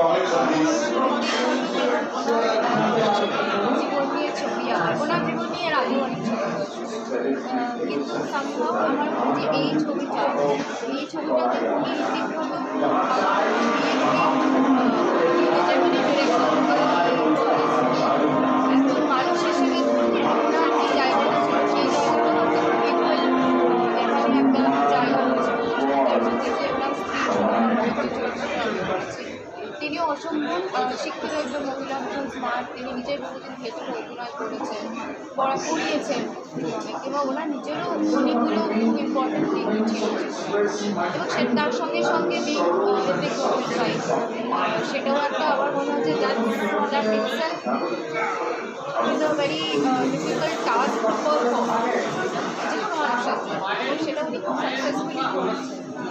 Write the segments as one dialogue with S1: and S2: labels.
S1: comics on these.
S2: কিন্তু আমার যে এই ছবিটা এই ছবিটা উনি অসম্ভব শিক্ষিত একজন মহিলা ভীষণ স্মার্ট তিনি নিজের বহুদিন ভেতরে অভিনয় করেছেন পড়া পড়িয়েছেন অনেক এবং ওনার নিজেরও অনেকগুলো খুব ইম্পর্টেন্ট দিক ছিল এবং সে তার সঙ্গে সঙ্গে বিং সেটাও একটা আমার মনে হচ্ছে that that itself is a very difficult task to perform যে কোনো মানুষের জন্য। এবং সেটা উনি খুব সাকসেসফুলি করেছেন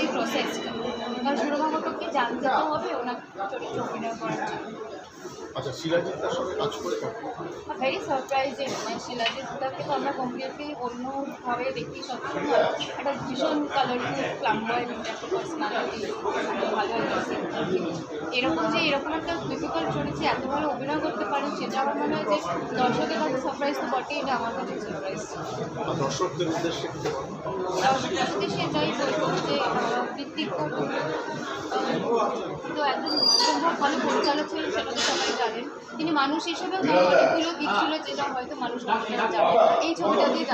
S2: এই প্রসেসটা কারণ সুরভাগটকে জানতে তো হবে ওনার চরিত্র অভিনয় করার জন্য।
S3: আচ্ছা শিলাজিৎদার সঙ্গে কাজ করে
S2: ভেরি সারপ্রাইজিং মানে শিলাজিৎদাকে তো আমরা কমপ্লিটলি অন্যভাবে দেখি সবসময়। একটা ভীষণ কালারফুল ফ্লাম্বয়েন্ট একটা পার্সোনালিটি ভালো এরকম যে এরকম একটা ডিফিকাল্ট চরিত্রে এত ভালো অভিনয় করতে সেটা আমার মনে হয় যে দর্শকের কাছে সারপ্রাইজ তো বটেই এটা আমার কাছে সারপ্রাইজ
S3: আর দর্শকদের উদ্দেশ্যে কি বলবেন?
S2: দর্শকদের উদ্দেশ্যে এটাই বলব যে ভিত্তিক তো একজন সম্ভব ভালো পরিচালক ছিলেন সেটা তো সবাই জানেন। তিনি মানুষ হিসেবেও তার অনেকগুলো দিক ছিল যেটা হয়তো মানুষ এই ছবিটা দিয়ে